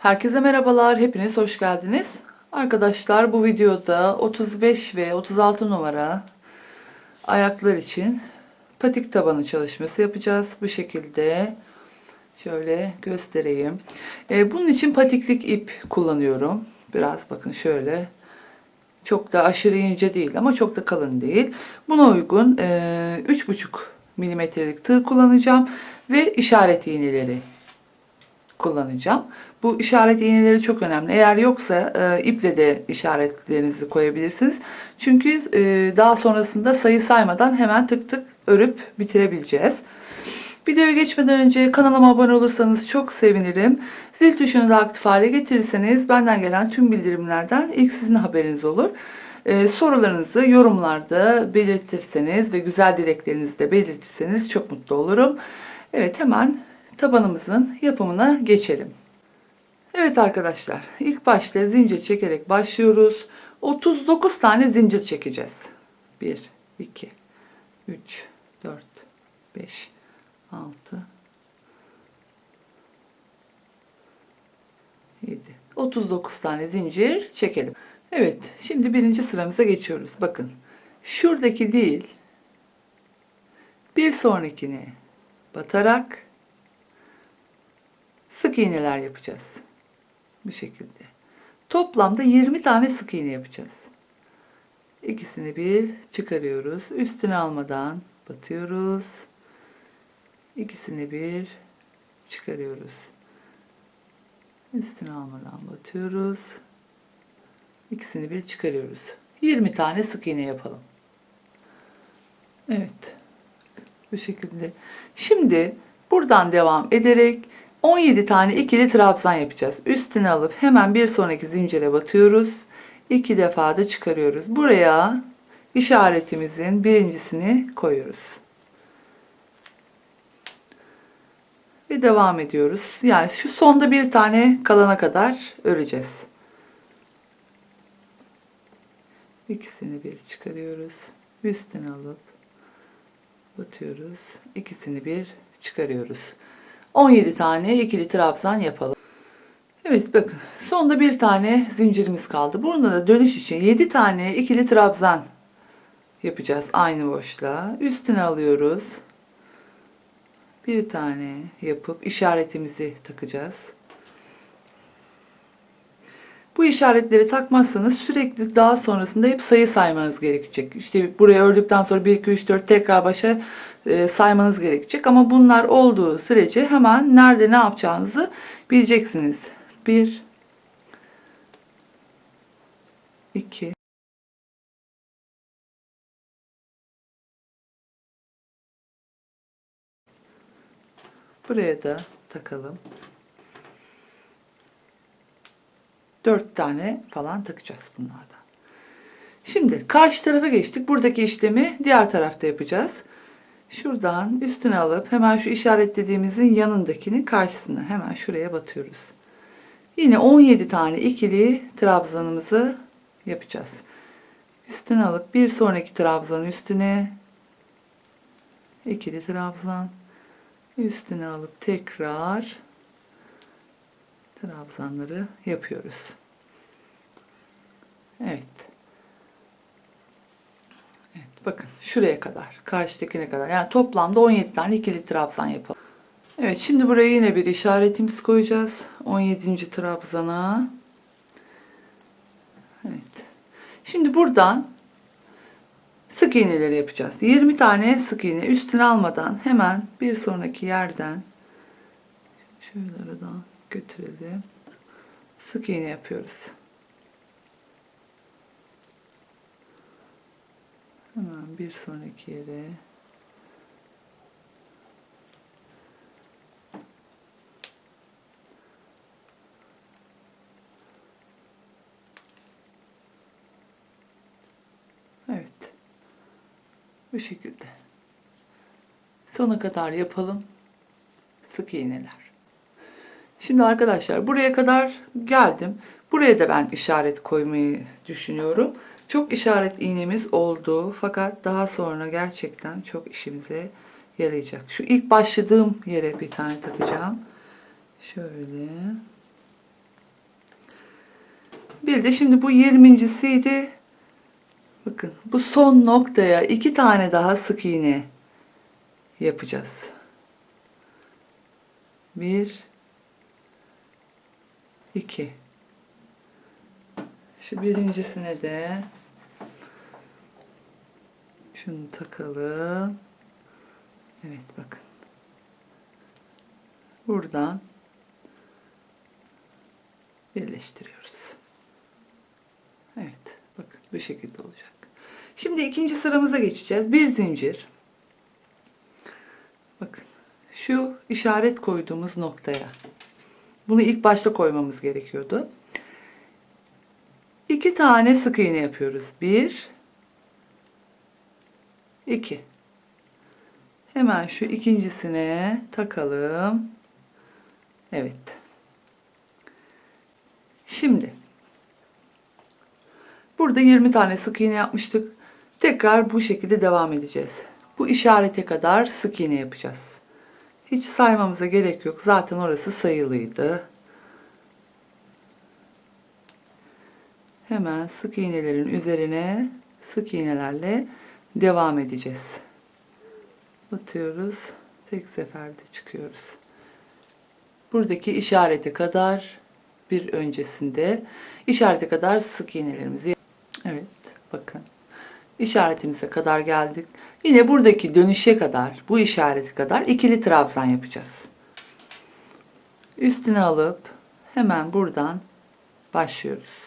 Herkese merhabalar, hepiniz hoş geldiniz. Arkadaşlar bu videoda 35 ve 36 numara ayaklar için patik tabanı çalışması yapacağız. Bu şekilde şöyle göstereyim. Ee, bunun için patiklik ip kullanıyorum. Biraz bakın şöyle. Çok da aşırı ince değil ama çok da kalın değil. Buna uygun e, 3,5 milimetrelik tığ kullanacağım ve işaret iğneleri kullanacağım. Bu işaret iğneleri çok önemli. Eğer yoksa e, iple de işaretlerinizi koyabilirsiniz. Çünkü e, daha sonrasında sayı saymadan hemen tık tık örüp bitirebileceğiz. Videoya geçmeden önce kanalıma abone olursanız çok sevinirim. Zil tuşunu da aktif hale getirirseniz benden gelen tüm bildirimlerden ilk sizin haberiniz olur. Ee, sorularınızı yorumlarda belirtirseniz ve güzel dileklerinizi de belirtirseniz çok mutlu olurum. Evet hemen tabanımızın yapımına geçelim. Evet arkadaşlar ilk başta zincir çekerek başlıyoruz. 39 tane zincir çekeceğiz. 1, 2, 3, 4, 5, 6, 7, 39 tane zincir çekelim. Evet şimdi birinci sıramıza geçiyoruz. Bakın şuradaki değil bir sonrakine batarak iğneler yapacağız. Bu şekilde. Toplamda 20 tane sık iğne yapacağız. İkisini bir çıkarıyoruz. Üstüne almadan batıyoruz. İkisini bir çıkarıyoruz. Üstüne almadan batıyoruz. İkisini bir çıkarıyoruz. 20 tane sık iğne yapalım. Evet. Bu şekilde. Şimdi buradan devam ederek 17 tane ikili trabzan yapacağız. Üstüne alıp hemen bir sonraki zincire batıyoruz. İki defa da çıkarıyoruz. Buraya işaretimizin birincisini koyuyoruz. Ve devam ediyoruz. Yani şu sonda bir tane kalana kadar öreceğiz. İkisini bir çıkarıyoruz. Üstüne alıp batıyoruz. İkisini bir çıkarıyoruz. 17 tane ikili trabzan yapalım. Evet bakın sonda bir tane zincirimiz kaldı. Burada da dönüş için 7 tane ikili trabzan yapacağız aynı boşluğa. Üstüne alıyoruz. Bir tane yapıp işaretimizi takacağız. Bu işaretleri takmazsanız sürekli daha sonrasında hep sayı saymanız gerekecek. İşte buraya ördükten sonra 1, 2, 3, 4 tekrar başa e, saymanız gerekecek. Ama bunlar olduğu sürece hemen nerede ne yapacağınızı bileceksiniz. 1 2 Buraya da takalım. 4 tane falan takacağız bunlardan. Şimdi karşı tarafa geçtik. Buradaki işlemi diğer tarafta yapacağız. Şuradan üstüne alıp hemen şu işaretlediğimizin yanındakinin karşısına hemen şuraya batıyoruz. Yine 17 tane ikili trabzanımızı yapacağız. Üstüne alıp bir sonraki trabzanın üstüne ikili trabzan üstüne alıp tekrar trabzanları yapıyoruz. Evet. Bakın şuraya kadar karşıdakine kadar yani toplamda 17 tane ikili trabzan yapalım. Evet şimdi buraya yine bir işaretimiz koyacağız. 17. trabzana. Evet. Şimdi buradan sık iğneleri yapacağız. 20 tane sık iğne üstüne almadan hemen bir sonraki yerden şöyle aradan götürelim. Sık iğne yapıyoruz. Hemen bir sonraki yere Evet. Bu şekilde. Sona kadar yapalım. Sık iğneler. Şimdi arkadaşlar buraya kadar geldim. Buraya da ben işaret koymayı düşünüyorum. Çok işaret iğnemiz oldu. Fakat daha sonra gerçekten çok işimize yarayacak. Şu ilk başladığım yere bir tane takacağım. Şöyle. Bir de şimdi bu 20.siydi. Bakın bu son noktaya iki tane daha sık iğne yapacağız. Bir, iki. Şu birincisine de şunu takalım. Evet bakın. Buradan birleştiriyoruz. Evet. Bakın bu şekilde olacak. Şimdi ikinci sıramıza geçeceğiz. Bir zincir. Bakın. Şu işaret koyduğumuz noktaya. Bunu ilk başta koymamız gerekiyordu. İki tane sık iğne yapıyoruz. Bir. İki. Hemen şu ikincisine takalım. Evet. Şimdi burada 20 tane sık iğne yapmıştık. Tekrar bu şekilde devam edeceğiz. Bu işarete kadar sık iğne yapacağız. Hiç saymamıza gerek yok. Zaten orası sayılıydı. Hemen sık iğnelerin üzerine sık iğnelerle devam edeceğiz. Batıyoruz. Tek seferde çıkıyoruz. Buradaki işarete kadar bir öncesinde işarete kadar sık iğnelerimizi Evet bakın işaretimize kadar geldik. Yine buradaki dönüşe kadar bu işarete kadar ikili trabzan yapacağız. Üstüne alıp hemen buradan başlıyoruz.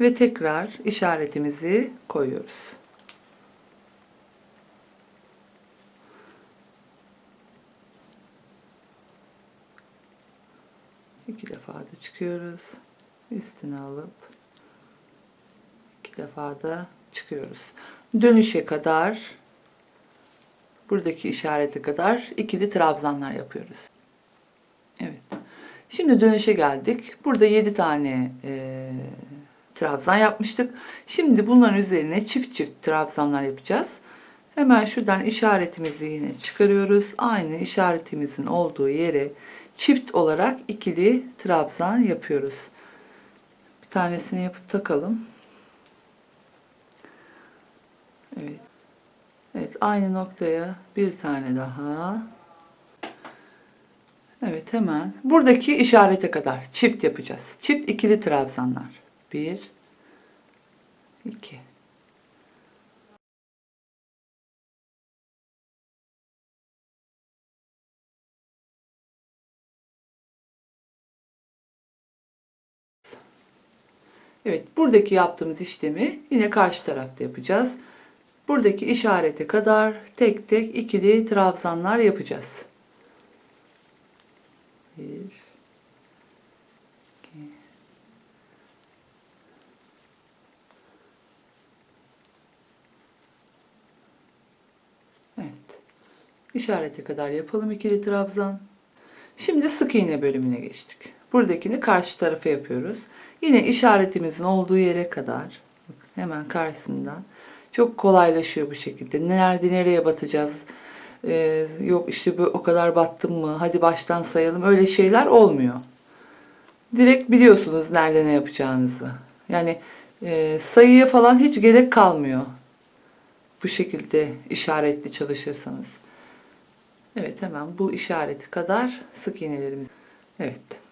Ve tekrar işaretimizi koyuyoruz. İki defa da çıkıyoruz. Üstüne alıp iki defa da çıkıyoruz. Dönüşe kadar buradaki işarete kadar ikili trabzanlar yapıyoruz. Evet. Şimdi dönüşe geldik. Burada 7 tane e, trabzan yapmıştık. Şimdi bunların üzerine çift çift trabzanlar yapacağız. Hemen şuradan işaretimizi yine çıkarıyoruz. Aynı işaretimizin olduğu yere çift olarak ikili trabzan yapıyoruz. Bir tanesini yapıp takalım. Evet. Evet aynı noktaya bir tane daha. Evet hemen buradaki işarete kadar çift yapacağız. Çift ikili trabzanlar. Bir, iki. Evet, buradaki yaptığımız işlemi yine karşı tarafta yapacağız. Buradaki işarete kadar tek tek ikili trabzanlar yapacağız. Bir, iki, Evet. İşarete kadar yapalım ikili trabzan. Şimdi sık iğne bölümüne geçtik. Buradakini karşı tarafa yapıyoruz. Yine işaretimizin olduğu yere kadar hemen karşısından çok kolaylaşıyor bu şekilde. Nerede nereye batacağız? Ee, yok işte bu o kadar battım mı? Hadi baştan sayalım. Öyle şeyler olmuyor. Direkt biliyorsunuz nerede ne yapacağınızı. Yani e, sayıya falan hiç gerek kalmıyor. Bu şekilde işaretli çalışırsanız. Evet hemen bu işareti kadar sık iğnelerimiz. Evet.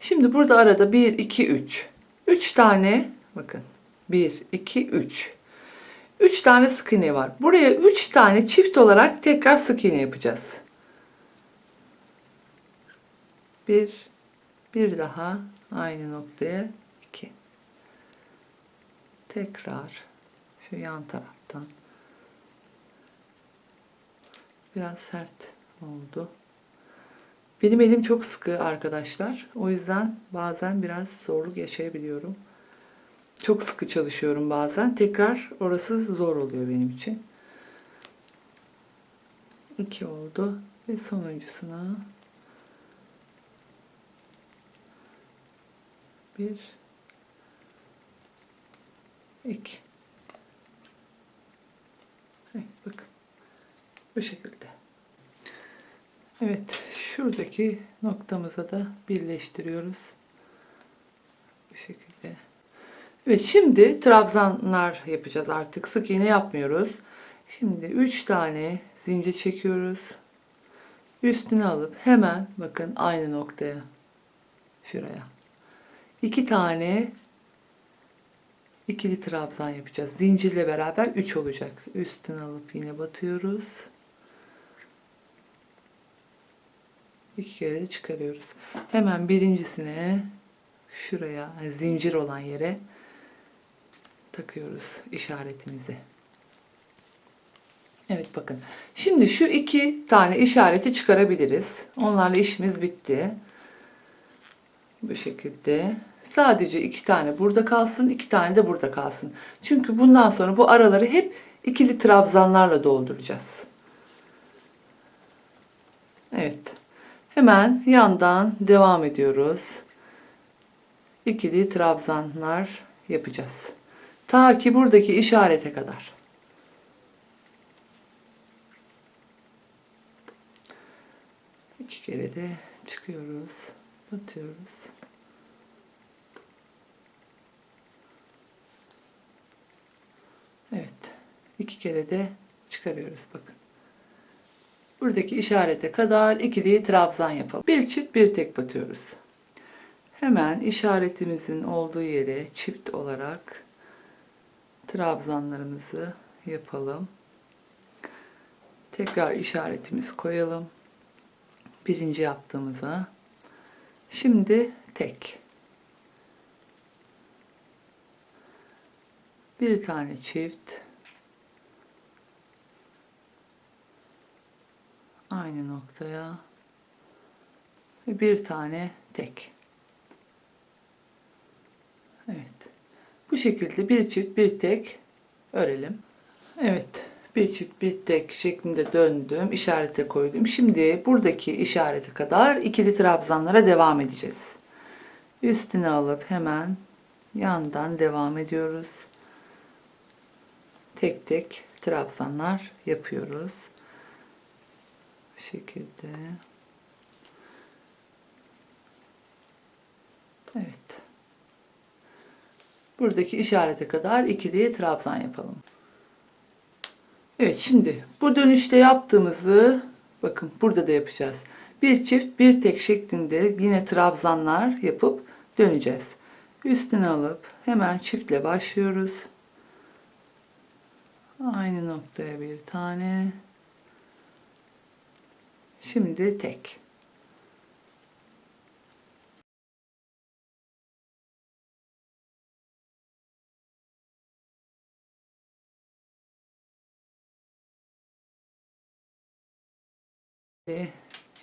Şimdi burada arada 1, 2, 3. 3 tane bakın. 1, 2, 3. 3 tane sık iğne var. Buraya 3 tane çift olarak tekrar sık iğne yapacağız. Bir, bir daha aynı noktaya 2. Tekrar şu yan taraftan. Biraz sert oldu. Benim elim çok sıkı arkadaşlar. O yüzden bazen biraz zorluk yaşayabiliyorum. Çok sıkı çalışıyorum bazen. Tekrar orası zor oluyor benim için. İki oldu. Ve sonuncusuna bir iki evet, bakın bu şekilde evet şuradaki noktamıza da birleştiriyoruz bu şekilde Evet şimdi trabzanlar yapacağız artık. Sık iğne yapmıyoruz. Şimdi 3 tane zincir çekiyoruz. Üstüne alıp hemen bakın aynı noktaya. Şuraya. 2 tane ikili trabzan yapacağız. Zincirle beraber 3 olacak. Üstüne alıp yine batıyoruz. İki kere de çıkarıyoruz. Hemen birincisine şuraya zincir olan yere takıyoruz işaretimizi. Evet bakın. Şimdi şu iki tane işareti çıkarabiliriz. Onlarla işimiz bitti. Bu şekilde. Sadece iki tane burada kalsın, iki tane de burada kalsın. Çünkü bundan sonra bu araları hep ikili trabzanlarla dolduracağız. Evet. Hemen yandan devam ediyoruz. İkili trabzanlar yapacağız. Ta ki buradaki işarete kadar. İki kere de çıkıyoruz. Batıyoruz. Evet. iki kere de çıkarıyoruz bakın. Buradaki işarete kadar ikili trabzan yapalım. Bir çift bir tek batıyoruz. Hemen işaretimizin olduğu yere çift olarak trabzanlarımızı yapalım. Tekrar işaretimizi koyalım. Birinci yaptığımıza. Şimdi tek. Bir tane çift. Aynı noktaya. Ve bir tane tek. Evet. Bu şekilde bir çift bir tek örelim. Evet. Bir çift bir tek şeklinde döndüm. işarete koydum. Şimdi buradaki işarete kadar ikili trabzanlara devam edeceğiz. Üstüne alıp hemen yandan devam ediyoruz. Tek tek trabzanlar yapıyoruz. Bu şekilde. Evet. Buradaki işarete kadar ikili trabzan yapalım. Evet şimdi bu dönüşte yaptığımızı bakın burada da yapacağız. Bir çift bir tek şeklinde yine trabzanlar yapıp döneceğiz. Üstüne alıp hemen çiftle başlıyoruz. Aynı noktaya bir tane. Şimdi tek.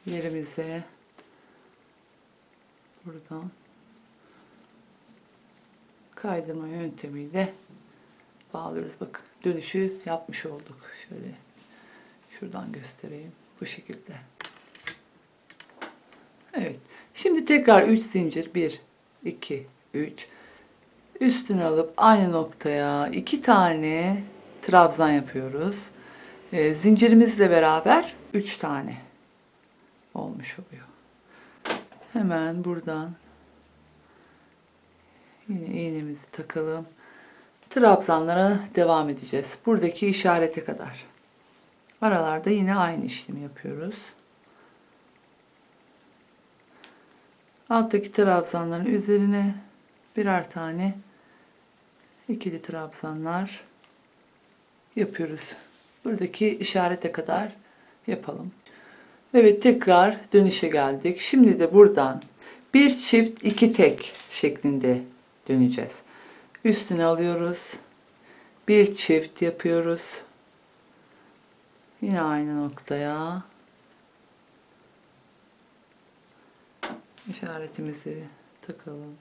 Yerimize buradan kaydırma yöntemiyle bağlıyoruz. Bakın dönüşü yapmış olduk. Şöyle şuradan göstereyim. Bu şekilde. Evet. Şimdi tekrar 3 zincir. 1, 2, 3. Üstüne alıp aynı noktaya 2 tane trabzan yapıyoruz. E, zincirimizle beraber 3 tane olmuş oluyor. Hemen buradan yine iğnemizi takalım. Trabzanlara devam edeceğiz. Buradaki işarete kadar. Aralarda yine aynı işlemi yapıyoruz. Alttaki trabzanların üzerine birer tane ikili trabzanlar yapıyoruz. Buradaki işarete kadar yapalım. Evet tekrar dönüşe geldik. Şimdi de buradan bir çift iki tek şeklinde döneceğiz. Üstüne alıyoruz. Bir çift yapıyoruz. Yine aynı noktaya işaretimizi takalım.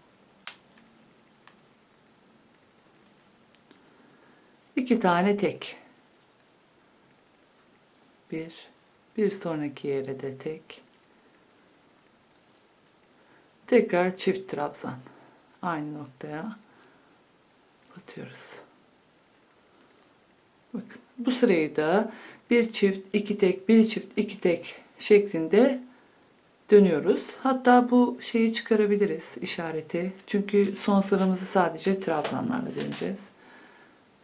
İki tane tek. Bir, bir sonraki yere de tek. Tekrar çift trabzan. Aynı noktaya batıyoruz. Bakın bu sırayı da bir çift iki tek bir çift iki tek şeklinde dönüyoruz. Hatta bu şeyi çıkarabiliriz işareti. Çünkü son sıramızı sadece trabzanlarla döneceğiz.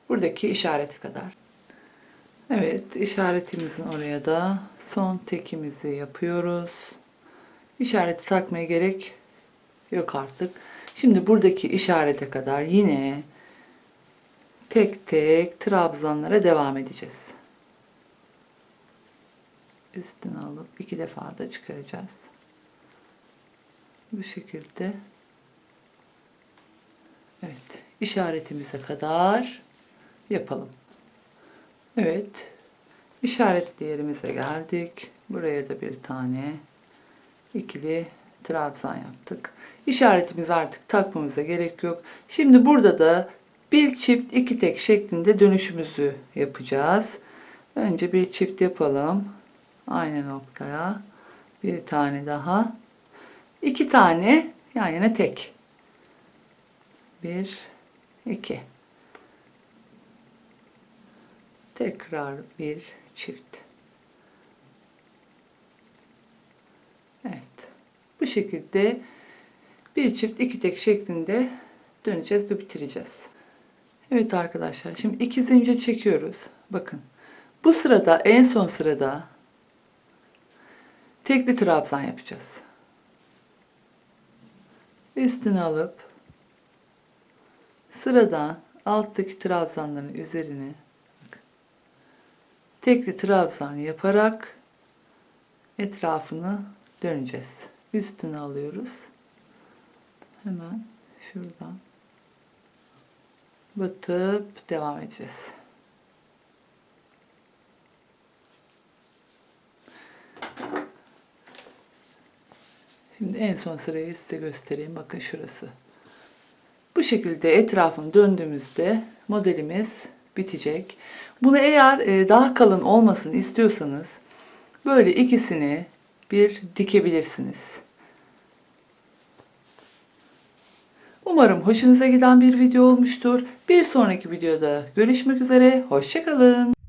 Buradaki işareti kadar. Evet işaretimizin oraya da son tekimizi yapıyoruz. İşareti takmaya gerek yok artık. Şimdi buradaki işarete kadar yine tek tek trabzanlara devam edeceğiz. Üstüne alıp iki defa da çıkaracağız. Bu şekilde. Evet. işaretimize kadar yapalım. Evet. işaretli yerimize geldik. Buraya da bir tane ikili trabzan yaptık. İşaretimizi artık takmamıza gerek yok. Şimdi burada da bir çift iki tek şeklinde dönüşümüzü yapacağız. Önce bir çift yapalım. Aynı noktaya. Bir tane daha. İki tane yan yana tek. Bir, iki. Tekrar bir çift. Evet. Bu şekilde bir çift iki tek şeklinde döneceğiz ve bitireceğiz. Evet arkadaşlar şimdi iki zincir çekiyoruz. Bakın. Bu sırada en son sırada tekli trabzan yapacağız. Üstüne alıp sıradan alttaki trabzanların üzerine tekli trabzan yaparak etrafını döneceğiz. Üstüne alıyoruz. Hemen şuradan batıp devam edeceğiz. Şimdi en son sırayı size göstereyim. Bakın şurası. Bu şekilde etrafını döndüğümüzde modelimiz bitecek. Bunu eğer e, daha kalın olmasını istiyorsanız böyle ikisini bir dikebilirsiniz. Umarım hoşunuza giden bir video olmuştur. Bir sonraki videoda görüşmek üzere. Hoşçakalın.